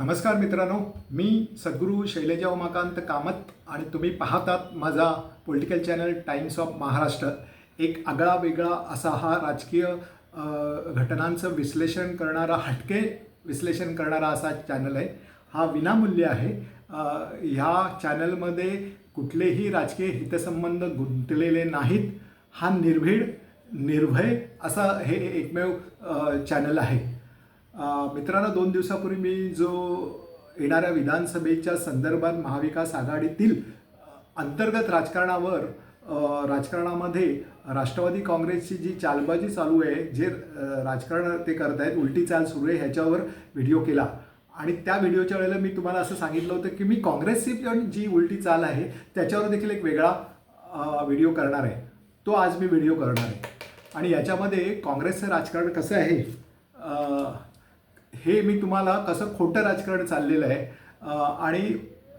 नमस्कार मित्रांनो मी सद्गुरू शैलजा उमाकांत कामत आणि तुम्ही पाहतात माझा political channel Times of Maharashtra एक आगळा वेगळा असा हा राजकीय घटनांचं विश्लेषण करणारा हटके विश्लेषण करणारा असा चॅनल आहे. हा विनामूल्य आहे. ह्या चॅनलमध्ये कुठलेही राजकीय हितसंबंध गुंतलेले नाहीत. हा निर्भीड निर्भय असा हे एकमेव चॅनल आहे. मित्रांनो दोन दिवसापूर्वी मी जो येणाऱ्या विधानसभेच्या संदर्भात महाविकास आघाडीतील अंतर्गत राजकारणावर राजकारणामध्ये राष्ट्रवादी काँग्रेसची जी चालबाजी चालू आहे जे राजकारण ते करत आहेत उलटी चाल सुरू आहे ह्याच्यावर व्हिडिओ केला. आणि त्या व्हिडिओच्या वेळेला मी तुम्हाला असं सांगितलं होतं की मी काँग्रेसची पण जी उलटी चाल आहे त्याच्यावर देखील एक वेगळा व्हिडिओ करणार आहे. तो आज मी व्हिडिओ करणार आहे. आणि याच्यामध्ये काँग्रेसचं राजकारण कसं आहे? हे मी तुम्हाला कसं खोटं राजकारण चाललेलं आहे आणि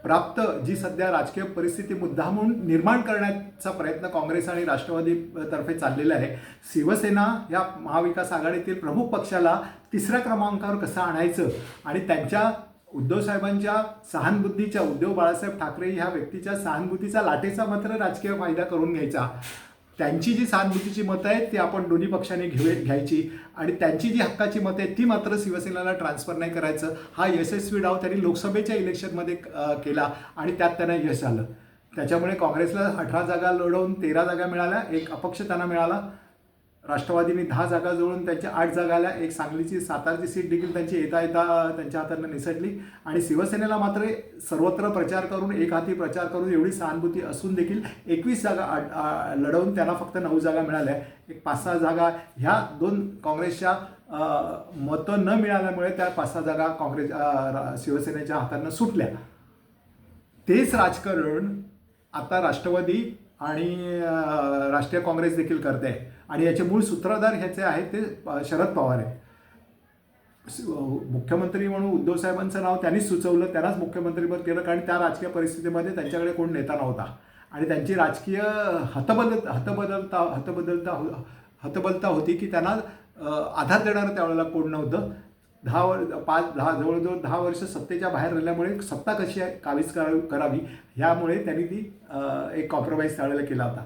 प्राप्त जी सध्या राजकीय परिस्थिती मुद्दा म्हणून निर्माण करण्याचा प्रयत्न काँग्रेस आणि राष्ट्रवादी तर्फे चाललेला आहे. शिवसेना या महाविकास आघाडीतील प्रमुख पक्षाला तिसऱ्या क्रमांकावर कसं आणायचं आणि त्यांच्या उद्धव साहेबांच्या सहानुभूतीच्या उद्धव बाळासाहेब ठाकरे ह्या व्यक्तीच्या सहानुभूतीचा लाटेचा मात्र राजकीय फायदा करून घ्यायचा. त्यांची जी सहानुभूतीची मतं आहेत ती आपण दोन्ही पक्षांनी घेऊ घ्यायची. आणि त्यांची जी हक्काची मतं आहेत ती मात्र शिवसेनेला ट्रान्सफर नाही करायचं. हा यशस्वी डाव त्यांनी लोकसभेच्या इलेक्शनमध्ये केला आणि त्यात त्यांना यश आलं. त्याच्यामुळे काँग्रेसला अठरा जागा लढवून तेरा जागा मिळाल्या एक अपक्ष त्यांना मिळाला. राष्ट्रवादीने दहा जागा जोडून त्यांच्या आठ जागा आल्या. एक सांगलीची सातारची सीट देखील त्यांची येता येता त्यांच्या हातानं निसटली. आणि शिवसेनेला मात्र सर्वत्र प्रचार करून एक हाती प्रचार करून एवढी सहानुभूती असून देखील एकवीस जागा लढवून त्यांना फक्त नऊ जागा मिळाल्या. एक पाच सहा जागा ह्या दोन काँग्रेसच्या मतं न मिळाल्यामुळे त्या पाच सहा जागा काँग्रेस शिवसेनेच्या हातानं सुटल्या. तेच राजकारण आता राष्ट्रवादी आणि राष्ट्रीय काँग्रेस देखील करते आहे आणि याचे मूळ सूत्रधार ह्याचे आहेत ते शरद पवार आहेत. मुख्यमंत्री म्हणून उद्धव साहेबांचं नाव त्यांनीच सुचवलं त्यांनाच मुख्यमंत्रीपद केलं कारण त्या राजकीय परिस्थितीमध्ये त्यांच्याकडे कोण नेता नव्हता. आणि त्यांची राजकीय हतबदल हतबदलता हतबदलता हो, हतबलता होती की त्यांना आधार देणारं त्यावेळेला कोण नव्हतं. दहा वर पाच दहा जवळजवळ दहा वर्ष सत्तेच्या बाहेर राहिल्यामुळे सत्ता कशी आहे काबीज करा करावी ह्यामुळे त्यांनी ती एक कॉम्प्रोमाइज त्यावेळेला केला होता.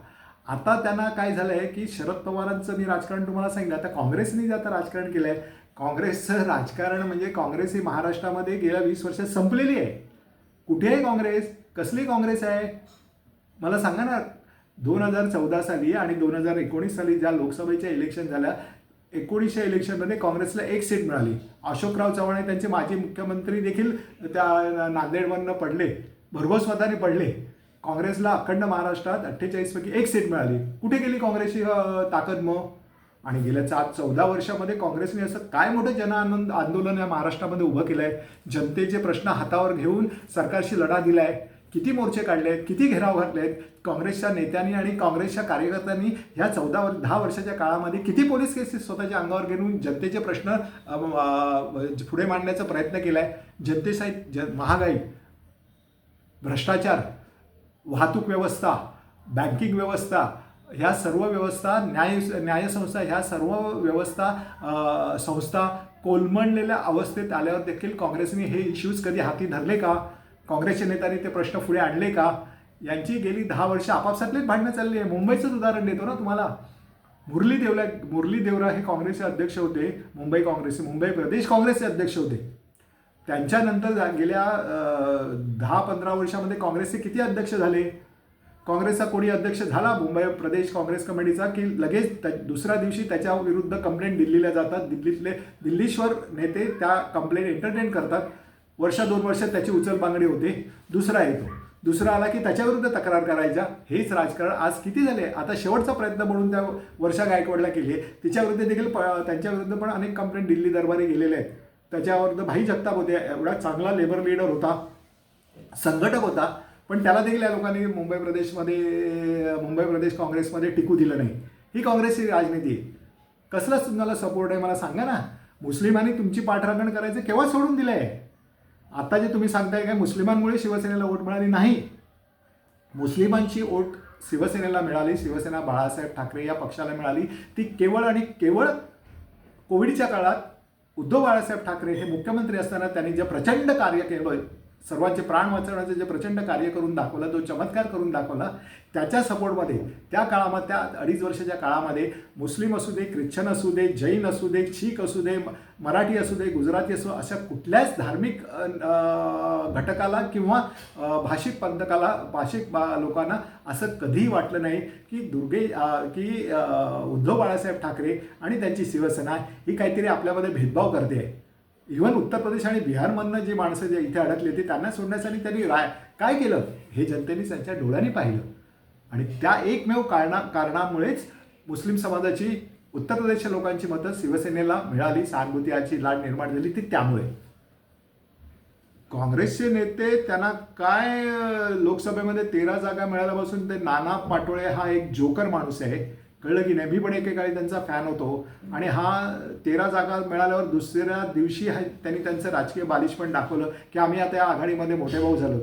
आता त्यांना काय झालं आहे की शरद पवारांचं मी राजकारण तुम्हाला सांगितलं आता काँग्रेसने जे आता राजकारण केलं आहे काँग्रेसचं राजकारण म्हणजे काँग्रेस ही महाराष्ट्रामध्ये गेल्या वीस वर्षात संपलेली आहे. कुठे आहे काँग्रेस? कसली काँग्रेस आहे? मला सांगा ना दोन हजार चौदा साली आणि दोन हजार एकोणीस साली ज्या लोकसभेच्या इलेक्शन झाल्या एकोणीसच्या इलेक्शनमध्ये काँग्रेसला एक सीट मिळाली. अशोकराव चव्हाण हे त्यांचे माजी मुख्यमंत्री देखील त्या नांदेडमधनं पडले भरघोस मताने पडले. काँग्रेसला अखंड महाराष्ट्रात अठ्ठेचाळीसपैकी एक सीट मिळाली. कुठे गेली काँग्रेसची ताकद मग? आणि गेल्या चार चौदा वर्षामध्ये काँग्रेसने असं काय मोठं जन आनंद आंदोलन या महाराष्ट्रामध्ये उभं केलं आहे जनतेचे प्रश्न हातावर घेऊन सरकारशी लढा दिला आहे किती मोर्चे काढले आहेत किती घेराव घातले आहेत काँग्रेसच्या नेत्यांनी आणि काँग्रेसच्या कार्यकर्त्यांनी ह्या चौदा वर दहा वर्षाच्या काळामध्ये किती पोलीस केसेस स्वतःच्या अंगावर घेऊन जनतेचे प्रश्न म्हणजे पुढे मांडण्याचा प्रयत्न केला आहे जनतेसाठी जन महागाई भ्रष्टाचार वाहतूक व्यवस्था बँकिंग व्यवस्था ह्या सर्व व्यवस्था न्याय न्यायसंस्था ह्या सर्व व्यवस्था संस्था कोलमडलेल्या अवस्थेत आल्यावर देखील काँग्रेसने हे इश्यूज कधी हाती धरले का? काँग्रेसच्या नेत्यांनी ते प्रश्न पुढे आणले का? यांची गेली दहा वर्ष आपापसातलीच भांडणं चालली आहे. मुंबईचंच उदाहरण देतो ना तुम्हाला. मुरली देवला मुरली देवरा हे काँग्रेसचे अध्यक्ष होते मुंबई काँग्रेसचे मुंबई प्रदेश काँग्रेसचे अध्यक्ष होते. त्यांच्यानंतर जा- गेल्या दहा पंधरा वर्षामध्ये काँग्रेसचे किती अध्यक्ष झाले? काँग्रेसचा कोणी अध्यक्ष झाला? मुंबई प्रदेश काँग्रेस कमिटीचा? की लगेच त्या- दुसऱ्या दिवशी त्याच्या विरुद्ध कंप्लेंट दिल्लीला जातात? दिल्लीतले दिल्लीश्वर नेते त्या कंप्लेंट एंटरटेन करतात. वर्ष दोन वर्ष त्याची उचलबांगडी होते. दुसरा येतो. दुसरा आला की त्याच्याविरुद्ध तक्रार करायच्या. हेच राजकारण आज किती झाले? आता शेवटचा प्रयत्न म्हणून त्या वर्षा गायकवाडला केली आहे. तिच्याविरुद्ध देखील प त्यांच्या विरुद्ध पण अनेक कंप्लेंट दिल्ली दरबारी गेलेले आहेत. त्याच्यावर भाई जगताप होते. एवढा चांगला लेबर लीडर होता. संघटक होता. पण त्याला देखील या लोकांनी मुंबई प्रदेशमध्ये मुंबई प्रदेश काँग्रेसमध्ये टिकू दिलं नाही. ही काँग्रेसची राजनीती आहे. कसलाच तुम्हाला सपोर्ट आहे मला सांगा ना. मुस्लिमांनी तुमची पाठराखण करायचं केव्हा सोडून दिलं आहे आता जे तुम्ही सांगताय काय मुस्लिमांमुळे शिवसेनेला वोट मिळाली नाही. मुस्लिमांची वोट शिवसेनेला मिळाली. शिवसेना बाळासाहेब ठाकरे या पक्षाला मिळाली. ती केवळ आणि केवळ कोविडच्या काळात उद्धव बाळासाहेब ठाकरे हे मुख्यमंत्री असताना त्यांनी जे प्रचंड कार्य केलं सर्वांचे प्राण वाचवण्याचं जे प्रचंड कार्य करून दाखवलं जो चमत्कार करून दाखवला त्याच्या सपोर्टमध्ये त्या काळामध्ये त्या अडीच वर्षाच्या काळामध्ये मुस्लिम असू दे ख्रिश्चन असू दे जैन असू दे शीख असू दे मराठी असू दे गुजराती असू अशा कुठल्याच धार्मिक घटकाला किंवा भाषिक पंथकाला भाषिक बा- लोकांना असं कधीही वाटलं नाही की दुर्गे की उद्धव बाळासाहेब ठाकरे आणि त्यांची शिवसेना ही काहीतरी आपल्यामध्ये भेदभाव करते. आहे इव्हन उत्तर प्रदेश आणि बिहारमधनं जी माणसं जे इथे अडकली होती त्यांना सोडण्यासाठी त्यांनी राय काय केलं? हे जनतेने त्यांच्या डोळ्यांनी पाहिलं. आणि त्या एकमेव कारणा कारणामुळेच मुस्लिम समाजाची उत्तर प्रदेशच्या लोकांची मतं शिवसेनेला मिळाली सहानुभूती लाट निर्माण झाली ती त्यामुळे. काँग्रेसचे नेते त्यांना काय लोकसभेमध्ये तेरा जागा मिळाल्यापासून ते नाना पाटोळे हा एक जोकर माणूस आहे. कळलं की नाही. मी पण एकेकाळी त्यांचा फॅन होतो. आणि हा तेरा जागा मिळाल्यावर दुसऱ्या दिवशी त्यांनी त्यांचं राजकीय बालिश पण दाखवलं की आम्ही आता या आघाडीमध्ये मोठे भाऊ झालो.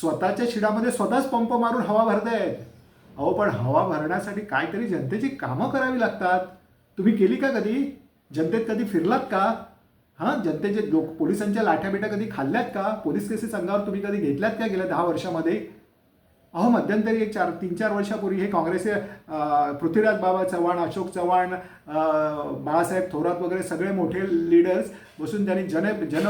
स्वतःच्या शिडामध्ये स्वतःच पंप मारून हवा भरतायत अहो पण हवा भरण्यासाठी काहीतरी जनतेची कामं करावी लागतात. तुम्ही केली का कधी? जनतेत कधी फिरलात का? हां? जनतेचे लोक पोलिसांच्या लाठ्या बिठ्या कधी खाल्ल्यात का? पोलीस केसेस अंगावर तुम्ही कधी घेतल्यात का गेल्या दहा वर्षामध्ये? अहो मध्यंतरी एक चार तीन चार वर्षापूर्वी हे काँग्रेसचे पृथ्वीराज बाबा चव्हाण अशोक चव्हाण बाळासाहेब थोरात वगैरे सगळे मोठे लीडर्स बसून त्यांनी जन जन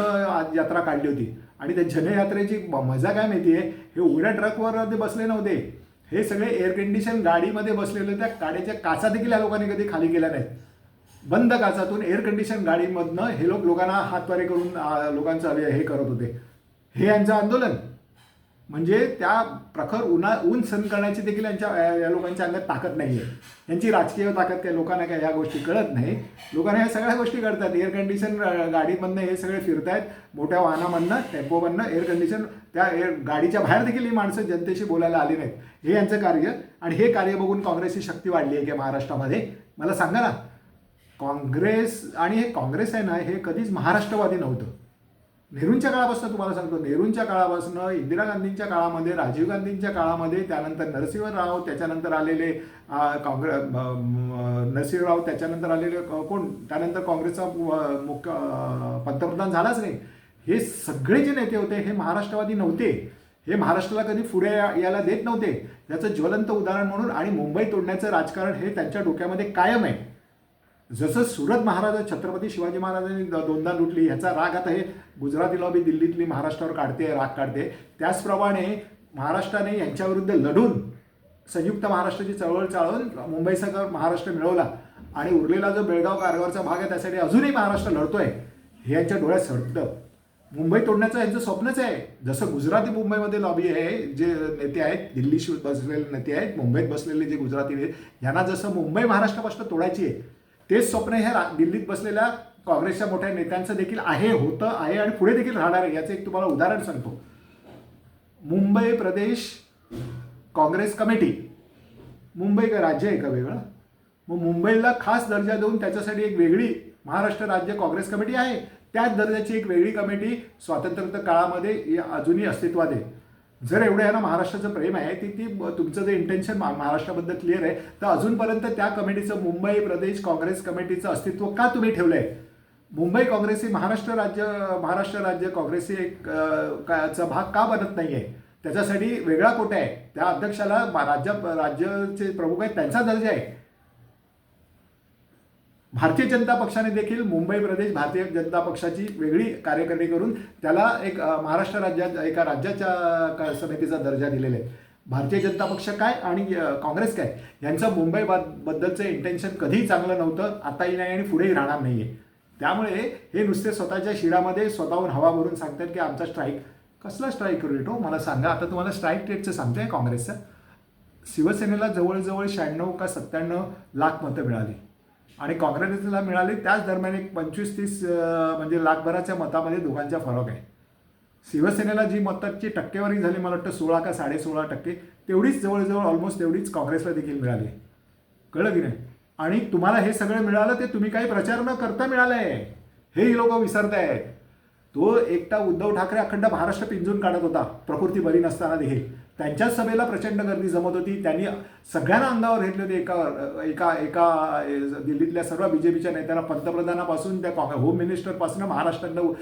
यात्रा काढली होती. आणि त्या जनयात्रेची मजा काय माहिती आहे? हे उघड्या ट्रकवर ते बसले नव्हते. हे सगळे एअर कंडिशन गाडीमध्ये बसलेले त्या गाडीच्या काचा देखील या लोकांनी कधी खाली केल्या नाहीत. बंद काचातून एअर कंडिशन गाडीमधनं हे लोक लोकांना हातवारे करून लोकांचं हे करत होते. हे यांचं आंदोलन. म्हणजे त्या प्रखर उन्हा ऊन सहन करण्याची देखील यांच्या या- लोकांच्या अंगात ताकद नाही आहे यांची राजकीय ताकद काय लोकांना काय ह्या गोष्टी कळत नाही. लोकांना ह्या सगळ्या गोष्टी कळतात. एअर कंडिशन गाडीमधनं हे सगळे फिरतायत. मोठ्या वाहनामधनं टेम्पोमधनं एअर कंडिशन त्या एअर गाडीच्या बाहेर देखील ही माणसं जनतेशी बोलायला आली नाहीत. हे यांचं कार्य आणि हे कार्य बघून काँग्रेसची शक्ती वाढली आहे की महाराष्ट्रामध्ये. मला सांगा ना काँग्रेस आणि हे काँग्रेस आहे ना हे कधीच महाराष्ट्रवादी नव्हतं. नेहरूंच्या काळापासून तुम्हाला सांगतो नेहरूंच्या काळापासून इंदिरा गांधींच्या काळामध्ये राजीव गांधींच्या काळामध्ये त्यानंतर नरसिंह राव त्याच्यानंतर आलेले काँग्रेस नरसिंह राव त्याच्यानंतर आलेले कोण? त्यानंतर काँग्रेसचा मुख्य पंतप्रधान झालाच नाही. हे सगळे जे नेते होते हे महाराष्ट्रवादी नव्हते. हे महाराष्ट्राला कधी पुढे यायला देत नव्हते. याचं ज्वलंत उदाहरण म्हणून आणि मुंबई तोडण्याचं राजकारण हे त्यांच्या डोक्यामध्ये कायम आहे. जसं सुरत महाराज छत्रपती शिवाजी महाराजांनी द- दोनदा लुटली ह्याचा राग आता हे गुजराती लॉबी दिल्लीतली महाराष्ट्रावर काढते राग काढते. त्याचप्रमाणे महाराष्ट्राने यांच्याविरुद्ध लढून संयुक्त महाराष्ट्राची चळवळ चालवून मुंबईचा महाराष्ट्र मिळवला. आणि उरलेला जो बेळगाव कारवारचा भाग आहे त्यासाठी अजूनही महाराष्ट्र लढतोय हे यांच्या डोळ्यात सरतं मुंबई तोडण्याचं यांचं स्वप्नच आहे. जसं गुजराती मुंबईमध्ये लॉबी आहे जे नेते आहेत दिल्लीशी बसलेले नेते आहेत मुंबईत बसलेले जे गुजराती आहेत यांना जसं मुंबई महाराष्ट्रापासून तोडायची आहे तेच स्वप्न हे रा- दिल्लीत बसलेल्या काँग्रेसच्या मोठ्या नेत्यांचं देखील आहे होतं आहे आणि पुढे देखील राहणार आहे. याचं एक तुम्हाला उदाहरण सांगतो. मुंबई प्रदेश काँग्रेस कमिटी. मुंबई का राज्य आहे का वेगळं? मग मुंबईला खास दर्जा देऊन त्याच्यासाठी एक वेगळी महाराष्ट्र राज्य काँग्रेस कमिटी आहे. त्याच दर्जाची एक वेगळी कमिटी स्वातंत्र्य काळामध्ये या- अजूनही अस्तित्वात आहे. जर एवढं यांना महाराष्ट्राचं प्रेम आहे ती ती तुमचं जे इंटेन्शन महाराष्ट्राबद्दल क्लिअर आहे तर अजूनपर्यंत त्या कमिटीचं मुंबई प्रदेश काँग्रेस कमिटीचं अस्तित्व का तुम्ही ठेवलं आहे मुंबई काँग्रेस ही महाराष्ट्र राज्य महाराष्ट्र राज्य काँग्रेस ही एक चा भाग का बनत नाही आहे त्याच्यासाठी वेगळा कोटा आहे. त्या अध्यक्षाला राज्य राज्याचे प्रमुख आहेत त्यांचा दर्जा आहे. भारतीय जनता पक्षाने देखील मुंबई प्रदेश भारतीय जनता पक्षाची वेगळी कार्यकारिणी करून त्याला एक महाराष्ट्र राज्यात एका राज्याच्या समितीचा दर्जा दिलेला आहे. भारतीय जनता पक्ष काय आणि काँग्रेस काय? यांचं मुंबई बद्दलचं इंटेन्शन कधीही चांगलं नव्हतं आताही नाही आणि पुढेही राहणार नाही आहे त्यामुळे हे नुसते स्वतःच्या शिरामध्ये स्वतःहून हवा भरून सांगतात की आमचा स्ट्राईक कसला स्ट्राईक करू येतो मला सांगा. आता तुम्हाला स्ट्राईक रेटचं आहे काँग्रेसचं. शिवसेनेला जवळजवळ शहाण्णव का सत्त्याण्णव लाख मतं मिळाली. आणि काँग्रेसला मिळाली त्याच दरम्यान एक पंचवीस तीस म्हणजे लाखभराच्या मतामध्ये दोघांचा फरक आहे. शिवसेनेला जी मताची टक्केवारी झाली मला वाटतं सोळा का साडेसोळा टक्के तेवढीच जवळजवळ ऑलमोस्ट तेवढीच काँग्रेसला देखील मिळाली. कळलं की नाही? आणि तुम्हाला हे सगळं मिळालं ते तुम्ही काही प्रचार न करता मिळालं आहे हे लोक विसरतायत. तो एकटा उद्धव ठाकरे अखंड महाराष्ट्र पिंजून काढत होता प्रकृती बरी नसताना देखील. त्यांच्याच सभेला प्रचंड गर्दी जमत होती. त्यांनी सगळ्यांना अंगावर घेतले होते. एका एका एका दिल्लीतल्या सर्व बी जे पीच्या नेत्यांना पंतप्रधानापासून त्या होम मिनिस्टरपासून महाराष्ट्रातलं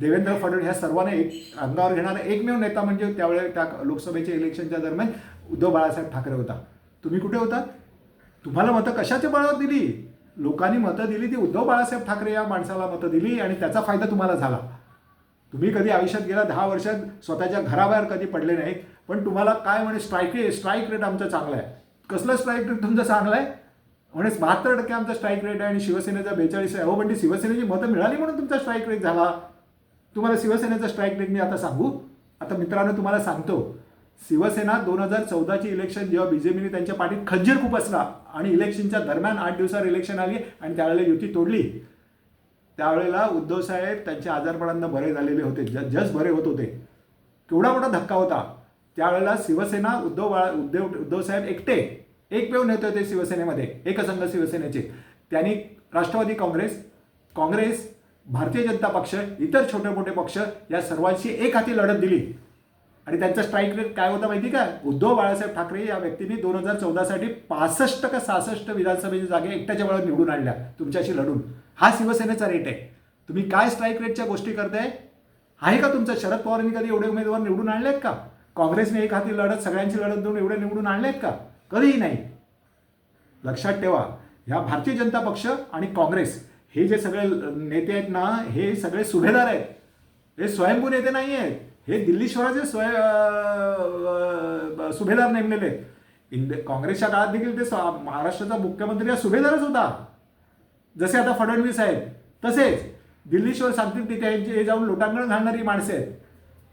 देवेंद्र फडणवीस ह्या सर्वांना एक अंगावर घेणारा एकमेव नेता म्हणजे त्यावेळेस त्या लोकसभेच्या इलेक्शनच्या दरम्यान उद्धव बाळासाहेब ठाकरे होता. तुम्ही कुठे होता? तुम्हाला मतं कशाच्या बळावर दिली? लोकांनी मतं दिली ती उद्धव बाळासाहेब ठाकरे या माणसाला मतं दिली आणि त्याचा फायदा तुम्हाला झाला. तुम्ही कधी आयुष्यात गेला दहा वर्षात स्वतःच्या घराबाहेर कधी पडले नाहीत पण तुम्हाला काय म्हणे स्ट्राईक स्ट्राईक रेट आमचा चांगला आहे. कसलं स्ट्राईक रेट तुमचं चांगलं आहे? म्हणे बहात्तर टक्के आमचा स्ट्राईक रेट आहे आणि शिवसेनेचा बेचाळीस आहे. हो पण ती शिवसेनेची मतं मिळाली म्हणून तुमचा स्ट्राईक रेट झाला. तुम्हाला शिवसेनेचा स्ट्राईक रेट मी आता सांगू? आता मित्रांनो तुम्हाला सांगतो. शिवसेना दोन हजार चौदाची इलेक्शन जेव्हा बीजेपीने त्यांच्या पाठीत खंजीर खूप असला आणि इलेक्शनच्या दरम्यान आठ दिवसावर इलेक्शन आली आणि त्यावेळेला युती तोडली त्यावेळेला उद्धव साहेब त्यांच्या आजारपणांना बरे झालेले होते. ज जस बरे होत होते. केवढा मोठा धक्का होता. त्यावेळेला शिवसेना उद्धव बाळा उद्धव उद्धव साहेब एकटे. एकमेव नेते होते शिवसेनेमध्ये. एकसंघ शिवसेनेचे. त्यांनी राष्ट्रवादी काँग्रेस काँग्रेस भारतीय जनता पक्ष इतर छोटे मोठे पक्ष या सर्वांशी एक हाती लढत दिली. आणि त्यांचा स्ट्राईक रेट काय होता माहिती का? उद्धव बाळासाहेब ठाकरे या व्यक्तीने दोन हजार चौदासाठी पासष्ट का सहासष्ट विधानसभेच्या जागे एकट्याच्या वेळा निवडून आणल्या तुमच्याशी लढून. हा शिवसेनेचा रेट आहे. तुम्ही काय स्ट्राईक रेटच्या गोष्टी करताय? आहे का तुमचा? शरद पवारांनी कधी एवढे उमेदवार निवडून आणले आहेत का? काँग्रेसने एक हाती लढत सगळ्यांची लढत देऊन एवढे निवडून आणले आहेत का? कधीही नाही. लक्षात ठेवा ह्या भारतीय जनता पक्ष आणि काँग्रेस हे जे सगळे नेते आहेत ना हे सगळे सुभेदार आहेत. हे स्वयंभू नेते नाही आहेत हे दिल्ली स्वराज्य स्वय सुभेदार नेमलेले. आहेत इंद काँग्रेसच्या काळात देखील ते महाराष्ट्राचा मुख्यमंत्री हा सुभेदारच होता. जसे आता फडणवीस आहेत तसेच दिल्लीश्वर सांगतील तिथे यांची हे जाऊन लोटांगण घालणारी माणसे आहेत.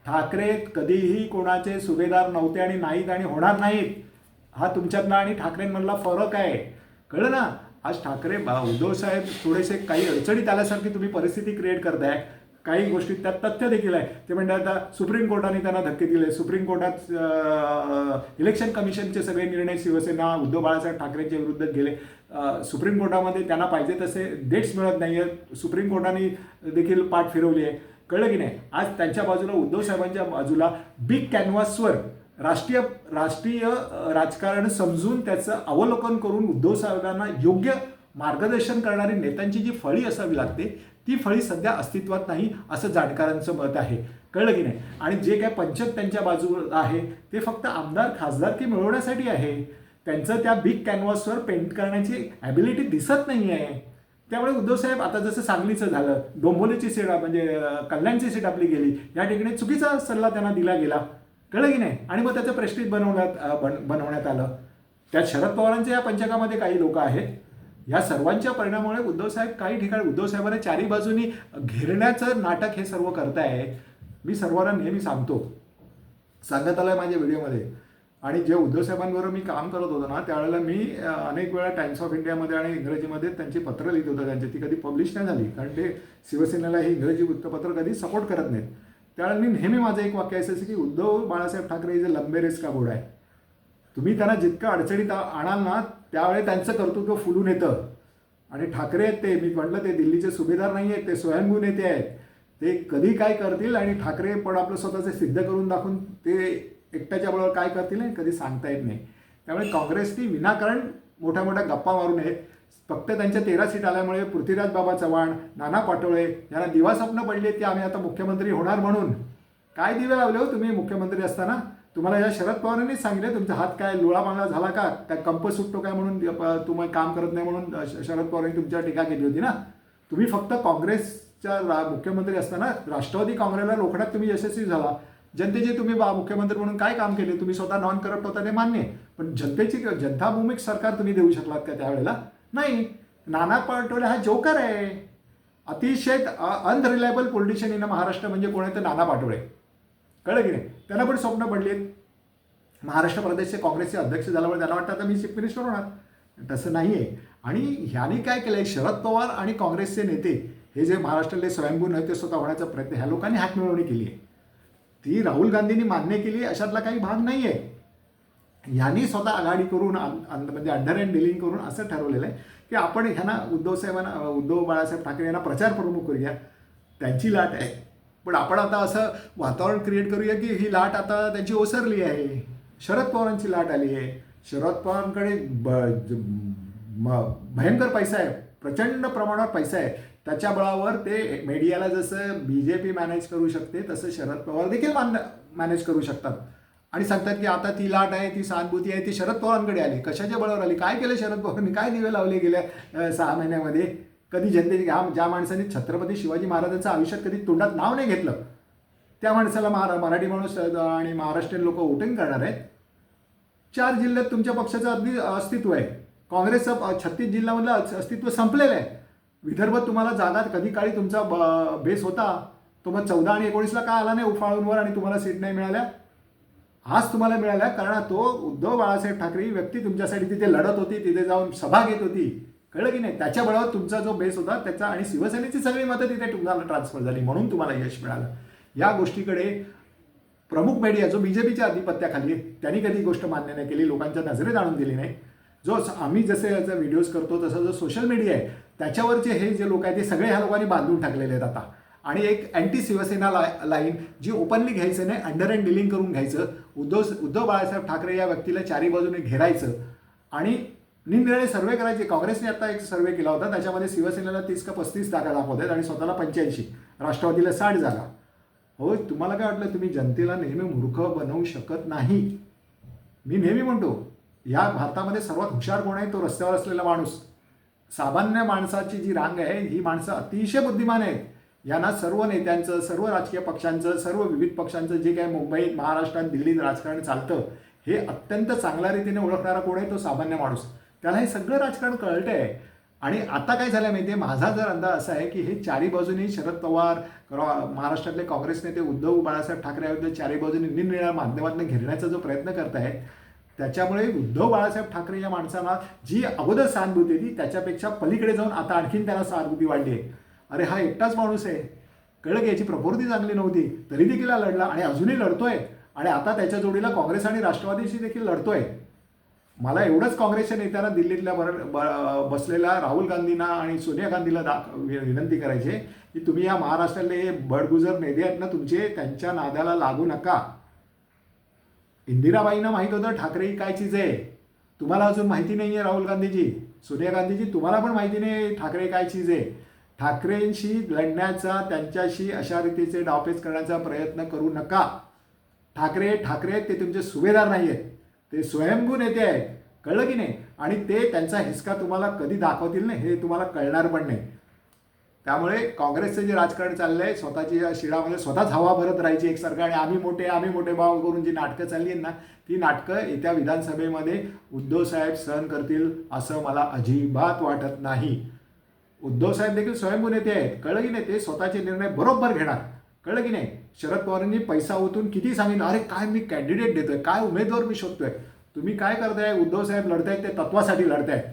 ठाकरे कधीही कोणाचे सुभेदार नव्हते आणि नाहीत आणि होणार नाहीत हा तुमच्यातला आणि ठाकरेंमधला फरक आहे. कळलं ना? आज ठाकरे बा- उद्धव साहेब थोडेसे काही अडचणीत आल्यासारखी तुम्ही परिस्थिती क्रिएट करताय. काही गोष्टी त्यात तथ्य देखील आहे. ते म्हणजे आता सुप्रीम कोर्टाने त्यांना धक्के दिले. सुप्रीम कोर्टात इलेक्शन कमिशनचे सगळे निर्णय शिवसेना उद्धव बाळासाहेब ठाकरेंच्या विरुद्ध गेले. सुप्रीम कोर्टामध्ये त्यांना पाहिजे तसे डेट्स मिळत नाही आहेत सुप्रीम कोर्टाने देखील पाठ फिरवली आहे. कळलं की नाही? आज त्यांच्या बाजूला उद्धव साहेबांच्या बाजूला बिग कॅनव्हासवर राष्ट्रीय राष्ट्रीय राजकारण समजून त्याचं अवलोकन करून उद्धव साहेबांना योग्य मार्गदर्शन करणारी नेत्यांची जी फळी असावी लागते ती फळी सध्या अस्तित्वात नाही असं जाणकारांचं मत आहे. कळलं की नाही? आणि जे काय पंचक त्यांच्या बाजूला आहे ते फक्त आमदार खासदारकी मिळवण्यासाठी आहे. त्यांचं त्या बिग कॅनव्हासवर पेंट करण्याची ॲबिलिटी दिसत नाही आहे. त्यामुळे उद्धव साहेब आता जसं सांगलीचं झालं डोंबोलीची सीट म्हणजे कल्याणची सीट आपली गेली या ठिकाणी चुकीचा सल्ला त्यांना दिला गेला. कळलं की नाही? आणि मग त्याचं प्रश्नित बनवण्यात बन बनवण्यात आलं. त्यात शरद पवारांच्या या पंचकामध्ये काही लोक आहेत. या सर्वांच्या परिणामामुळे उद्धव साहेब काही ठिकाणी उद्धव साहेबांना चारी बाजूनी घेरण्याचं नाटक हे सर्व करतायत मी सर्वांना नेहमी सांगतो. सांगत आलं माझ्या व्हिडिओमध्ये. आणि जे उद्धवसाहेबांबरोबर मी काम करत होतो ना त्यावेळेला मी अनेक वेळा टाइम्स ऑफ इंडियामध्ये आणि इंग्रजीमध्ये त्यांची पत्र लिहित होतं त्यांची. ती कधी पब्लिश नाही झाली कारण ते शिवसेनेला हे इंग्रजी वृत्तपत्र कधी सपोर्ट करत नाहीत. त्यावेळेला मी नेहमी माझं एक वाक्य असायचं की उद्धव बाळासाहेब ठाकरे जे लंबेरेस का बोर्ड आहे तुम्ही त्यांना जितकं अडचणीत आणाल ना त्यावेळी त्यांचं कर्तृत्व फुलून येतं. आणि ठाकरे आहेत ते मी म्हटलं ते दिल्लीचे सुभेदार नाही आहेत ते स्वयंभू नेते आहेत. ते कधी काय करतील आणि ठाकरे पण आपलं स्वतःचे सिद्ध करून दाखवून ते एकट्याच्या बरोबर काय करतील हे कधी सांगता येत नाही. त्यामुळे काँग्रेसनी विनाकारण मोठ्या मोठ्या गप्पा मारून आहेत. फक्त त्यांच्या तेरा सीट आल्यामुळे पृथ्वीराज बाबा चव्हाण नाना पाटोळे यांना दिवा स्वप्न पडले की आम्ही आता मुख्यमंत्री होणार म्हणून. काय दिवे लावले हो तुम्ही मुख्यमंत्री असताना? तुम्हाला या शरद पवारांनी सांगितले तुमचा हात काय लोळा बांगला झाला का? काय कंप सुटतो काय म्हणून तुम्ही काम करत नाही म्हणून शरद पवारांनी तुमच्यावर टीका केली होती ना? तुम्ही फक्त काँग्रेसच्या रा- मुख्यमंत्री असताना राष्ट्रवादी काँग्रेसला रोखण्यात तुम्ही यशस्वी झाला. जनतेचे तुम्ही बा मुख्यमंत्री म्हणून काय काम केले? तुम्ही स्वतः नॉन करप्ट होता ते मान्य पण जनतेची जनताभूमिक सरकार तुम्ही देऊ शकलात का त्यावेळेला? नाही. नाना पाटोले हा जोकर आहे. अतिशय अनरिलायबल पॉलिटिशियन इन महाराष्ट्र म्हणजे कोण आहे? तर नाना पाटोळे. कळलं की नाही? त्यांना पण स्वप्न पडली आहेत महाराष्ट्र प्रदेशचे काँग्रेसचे अध्यक्ष झाल्यामुळे त्याला वाटतं आता मी चीफ मिनिस्टर होणार. तसं नाही आहे आणि ह्याने काय केलं आहे शरद पवार आणि काँग्रेसचे नेते हे जे महाराष्ट्रातले स्वयंभू नेते स्वतः होण्याचा प्रयत्न ह्या लोकांनी हात मिळवणी केली आहे ती राहुल गांधींनी मान्य केली अशातला काही भाग नाही आहे यांनी स्वतः आघाडी करून म्हणजे अंडर अँड डिलिंग करून असं ठरवलेलं आहे की आपण ह्यांना उद्धव साहेबांना उद्धव बाळासाहेब ठाकरे यांना प्रचार प्रमुख करूया. त्यांची लाट आहे. पण आपण आता असं वातावरण क्रिएट करूया की ही लाट आता त्यांची ओसरली आहे. शरद पवारांची लाट आली आहे. शरद पवारांकडे ब भयंकर पैसा आहे. प्रचंड प्रमाणात पैसा आहे. त्याच्या बळावर ते मीडियाला जसं बी जे पी मॅनेज करू शकते तसं शरद पवार देखील मान मॅनेज करू शकतात. आणि सांगतात की आता ती लाट आहे ती सहानुभूती आहे ती शरद पवारांकडे आली. कशाच्या बळावर आली? काय केलं शरद पवारांनी? काय दिवे लावले गेल्या सहा महिन्यामध्ये? कधी जनतेने ह्या ज्या माणसाने छत्रपती शिवाजी महाराजांचं आयुष्यात कधी तोंडात नाव नाही घेतलं त्या माणसाला महारा मराठी माणूस आणि महाराष्ट्रीयन लोक वोटिंग करणार आहेत. चार जिल्ह्यात तुमच्या पक्षाचं अगदी अस्तित्व आहे. काँग्रेसचं छत्तीस जिल्ह्यामधलं अस्तित्व संपलेलं आहे. विदर्भात तुम्हाला जागा कधी काळी तुमचा ब- बेस होता. तो मग चौदा आणि एकोणीसला का आला नाही उफाळूनवर आणि तुम्हाला सीट नाही मिळाल्या? आज तुम्हाला मिळाल्या कारण तो उद्धव बाळासाहेब ठाकरे व्यक्ती तुमच्यासाठी तिथे लढत होती तिथे जाऊन सभा घेत होती. कळलं की नाही? त्याच्या बळावर तुमचा जो बेस होता त्याचा आणि शिवसेनेची सगळी मतं तिथे तुम्हाला ट्रान्सफर झाली म्हणून तुम्हाला यश मिळालं. या गोष्टीकडे प्रमुख मीडिया जो बीजेपीच्या आधिपत्याखाली त्यांनी कधी गोष्ट मान्य नाही केली लोकांच्या नजरेत आणून दिली नाही. जो आम्ही जसे याचा व्हिडिओज करतो तसं जो सोशल मीडिया आहे त्याच्यावरचे हे जे लोक आहेत ते सगळे ह्या लोकांनी बांधून टाकलेले आहेत आता. आणि एक अँटी शिवसेना ला लाईन जी ओपनली घ्यायचं नाही अंडर अँड डिलिंग करून घ्यायचं उद्धव उद्धव बाळासाहेब ठाकरे या व्यक्तीला चारी बाजूने घेरायचं आणि निरनिराळे सर्वे करायचे. काँग्रेसने आता एक सर्वे केला होता. त्याच्यामध्ये शिवसेनेला तीस का पस्तीस जागा दाखवत आहेत आणि स्वतःला पंच्याऐंशी. राष्ट्रवादीला साठ जागा. हो तुम्हाला काय वाटलं? तुम्ही जनतेला नेहमी मूर्ख बनवू शकत नाही. मी नेहमी म्हणतो या भारतामध्ये सर्वात हुशार कोण आहे? तो रस्त्यावर असलेला माणूस. सामान्य माणसाची जी रांग आहे ही माणसं अतिशय बुद्धिमान आहेत. यांना सर्व नेत्यांचं सर्व राजकीय पक्षांचं सर्व विविध पक्षांचं जे काय मुंबईत महाराष्ट्रात दिल्लीत राजकारण चालतं हे अत्यंत चांगल्या रीतीने ओळखणारा कोण आहे? तो सामान्य माणूस. त्याला हे सगळं राजकारण कळतं आहे आणि आता काय झालं माहिती आहे माझा जर अंदाज असा आहे की हे चारी बाजूनी शरद पवार महाराष्ट्रातले काँग्रेस नेते उद्धव बाळासाहेब ठाकरे आहेत चारी बाजूनी निरनिराळ्या माध्यमातून घेरण्याचा जो प्रयत्न करतायत त्याच्यामुळे उद्धव बाळासाहेब ठाकरे या माणसाला जी अगोदर सहानुभूती होती त्याच्यापेक्षा पलीकडे जाऊन आता आणखीन त्याला सहानुभूती वाढली आहे. अरे हा एकटाच माणूस आहे. कळलं की याची प्रकृती चांगली नव्हती तरी देखील लढला आणि अजूनही लढतोय. आणि आता त्याच्या जोडीला काँग्रेस आणि राष्ट्रवादीशी देखील लढतोय. मला एवढंच काँग्रेसच्या नेत्यांना दिल्लीतल्या बर ब- बसलेल्या राहुल गांधींना आणि सोनिया गांधीला दा विनंती करायची की तुम्ही या महाराष्ट्रातले हे बडगुजर नेते आहेत ना तुमचे त्यांच्या नाद्याला लागू नका. इंदिराबाईंना माहीत होतं ठाकरे ही काय चीज आहे. तुम्हाला अजून माहिती नाही आहे राहुल गांधीजी. सोनिया गांधीजी तुम्हाला पण माहिती नाही ठाकरे काय चीज आहे. ठाकरेंशी लढण्याचा त्यांच्याशी अशा रीतीचे डावपेच करण्याचा प्रयत्न करू नका. ठाकरे ठाकरे ते तुमचे सुभेदार नाही आहेत ते स्वयंभू नेते आहेत. कळलं की नाही? आणि ते त्यांचा हिसका तुम्हाला कधी दाखवतील नाही हे तुम्हाला कळणार पण नाही. त्यामुळे काँग्रेसचं जे राजकारण चाललंय स्वतःची या शिडामध्ये म्हणजे स्वतःच हवा भरत राहायची एकसारखं. आणि आम्ही मोठे आम्ही मोठे भाव करून जी नाटकं चालली आहेत ना ती नाटकं येत्या विधानसभेमध्ये उद्धव साहेब सहन करतील असं मला अजिबात वाटत नाही. उद्धव साहेब देखील स्वयंभू नेते आहेत. कळलं की नाही? ते स्वतःचे निर्णय बरोबर घेणार. कळलं की नाही? शरद पवारांनी पैसा ओतून किती सांगितलं? अरे काय मी कॅन्डिडेट देतोय? काय उमेदवार मी शोधतोय? तुम्ही काय करताय? उद्धव साहेब लढताय ते तत्वासाठी लढताय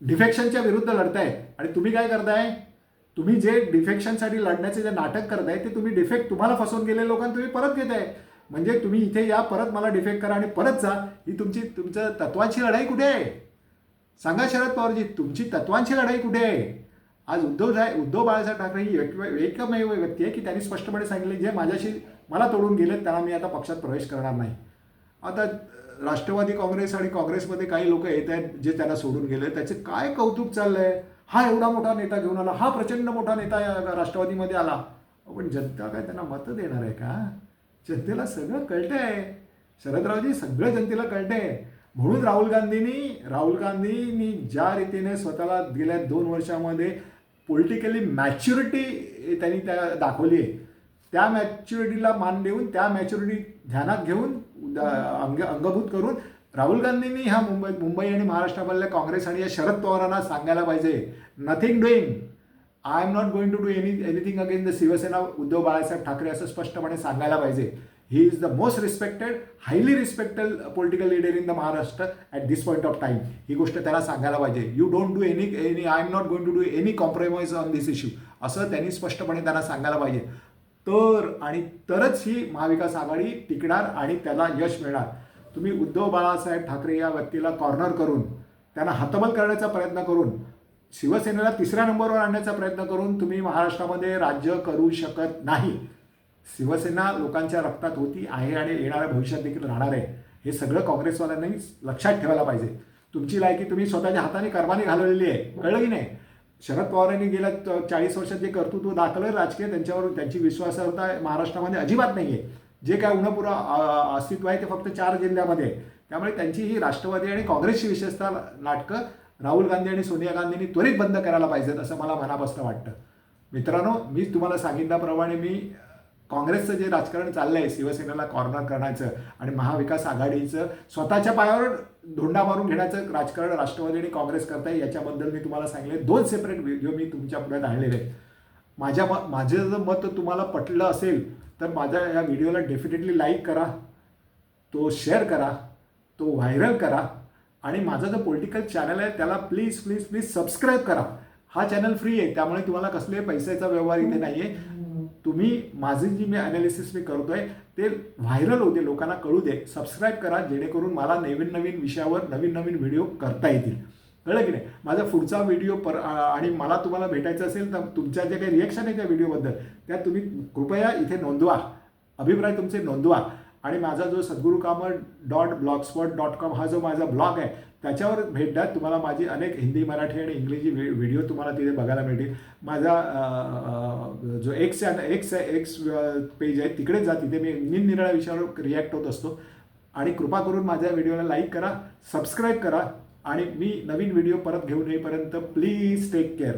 डिफेक्शनच्या विरुद्ध लढताय आणि तुम्ही काय करताय? तुम्ही जे डिफेक्शनसाठी लढण्याचे जे नाटक करताय ते तुम्ही डिफेक्ट तुम्हाला फसवून गेले लोकांना तुम्ही परत घेताय. म्हणजे तुम्ही इथे या परत मला डिफेक्ट करा आणि परत जा. ही तुमची तुमचं तत्वांची लढाई कुठे आहे? सांगा शरद पवारजी तुमची तत्वांची लढाई कुठे आहे? आज उद्धव साहेब उद्धव बाळासाहेब ठाकरे ही एकमेव व्यक्ती आहे की त्यांनी स्पष्टपणे सांगितले जे माझ्याशी मला तोडून गेले त्यांना मी आता पक्षात प्रवेश करणार नाही. आता राष्ट्रवादी काँग्रेस आणि काँग्रेसमध्ये काही लोक येत आहेत जे त्यांना सोडून गेले त्याचे काय कौतुक चाललंय? हा एवढा मोठा नेता घेऊन आला हा प्रचंड मोठा नेता राष्ट्रवादीमध्ये आला. पण जनता काय त्यांना मतं देणार आहे का? जनतेला सगळं कळतंय. शरदरावजी सगळं जनतेला कळतंय. म्हणून राहुल गांधींनी राहुल गांधींनी ज्या रीतीने स्वतःला गेल्या दोन वर्षामध्ये पोलिटिकली मॅच्युरिटी eh, त्यांनी त्या दाखवली आहे. त्या मॅच्युरिटीला मान देऊन त्या मॅच्युरिटी ध्यानात घेऊन द- अंग अंगभूत करून राहुल गांधींनी ह्या मुंबई मुंबई आणि महाराष्ट्रामधल्या काँग्रेस आणि या शरद पवारांना सांगायला पाहिजे nothing doing I am not going to do any anything again the Shiv Sena Uddhav Balasaheb Thackeray असं स्पष्टपणे सांगायला पाहिजे. He is the most respected highly respected political leader in the Maharashtra at this point of time ही गोष्ट त्याला सांगायला पाहिजे. You don't do any any I am not going to do any compromise on this issue असं त्यांनी स्पष्टपणे त्यांना सांगायला पाहिजे. तर आणि तरच ही महाविकास आघाडी टिकणार आणि त्याला यश मिळणार. तुम्ही उद्धव बाळासाहेब ठाकरे या व्यक्तीला कॉर्नर करून त्यांना हतबल करण्याचा प्रयत्न करून शिवसेनेला तिसऱ्या नंबरवर आणण्याचा प्रयत्न करून तुम्ही महाराष्ट्रामध्ये राज्य करू शकत नाही. शिवसेना लोकांच्या रक्तात होती आहे आणि येणाऱ्या भविष्यात देखील राहणार आहे. हे सगळं काँग्रेसवाल्यांनी लक्षात ठेवायला पाहिजे. तुमची लायकी तुम्ही स्वतःच्या हाताने कर्माने घालवलेली आहे. कळलं की नाही? शरद पवारांनी गेल्या चाळीस वर्षात जे कर्तृत्व दाखवलं राजकीय त्यांच्यावर त्यांची विश्वासार्हता महाराष्ट्रामध्ये अजिबात नाही आहे जे काय उन्हापुरा अस्तित्व आहे ते फक्त चार जिल्ह्यामध्ये त्यामुळे त्यांची ही राष्ट्रवादी आणि काँग्रेसची विशेषतः नाटकं राहुल गांधी आणि सोनिया गांधींनी त्वरित बंद करायला पाहिजेत असं मला मनापासून वाटतं. मित्रांनो मी तुम्हाला सांगितल्याप्रमाणे मी काँग्रेसचं जे राजकारण चाललंय शिवसेनेला कॉर्नर करण्याचं आणि महाविकास आघाडीचं स्वतःच्या पायावर धोंडा मारून घेण्याचं राजकारण राष्ट्रवादी आणि काँग्रेस करताय याच्याबद्दल मी तुम्हाला सांगितले दोन सेपरेट व्हिडिओ मी तुमच्यापुढे आणलेले आहेत. माझ्या म माझं जर मत तुम्हाला पटलं असेल तर माझ्या या व्हिडिओला डेफिनेटली लाईक करा तो शेअर करा तो व्हायरल करा आणि माझा जो पॉलिटिकल चॅनल आहे त्याला प्लीज प्लीज प्लीज सबस्क्राईब करा. हा चॅनल फ्री आहे त्यामुळे तुम्हाला कसले पैशाचा व्यवहार इथे नाही आहे तुम्ही माझी जी मी अनालिसिस मी करतो आहे ते व्हायरल होते लोकांना कळू दे. सबस्क्राईब करा जेणेकरून मला नवीन नवीन विषयावर नवीन नवीन व्हिडिओ करता येतील. कळलं की नाही? माझा पुढचा व्हिडिओ पर आणि मला तुम्हाला भेटायचं असेल तर तुमच्या जे काही रिॲक्शन आहे त्या व्हिडिओबद्दल त्या तुम्ही कृपया इथे नोंदवा. अभिप्राय तुमचे नोंदवा. आणि माझा जो Sadguru Kamat dot blogspot dot com हा जो माझा ब्लॉग आहे त्याच्यावर भेट द्या तुम्हाला माझी अनेक हिंदी मराठी आणि इंग्रजी व्हिडिओ तुम्हाला तिथे बघायला मिळतील. माझा जो एक्स आहे एक्स एक्स पेज आहे तिकडे जा. तिथे मी निरनिराळ्या विषयावर रिॲक्ट होत असतो. आणि कृपा करून माझ्या व्हिडिओला लाईक करा सबस्क्राईब करा आणि मी नवीन व्हिडिओ परत घेऊन येईपर्यंत प्लीज टेक केअर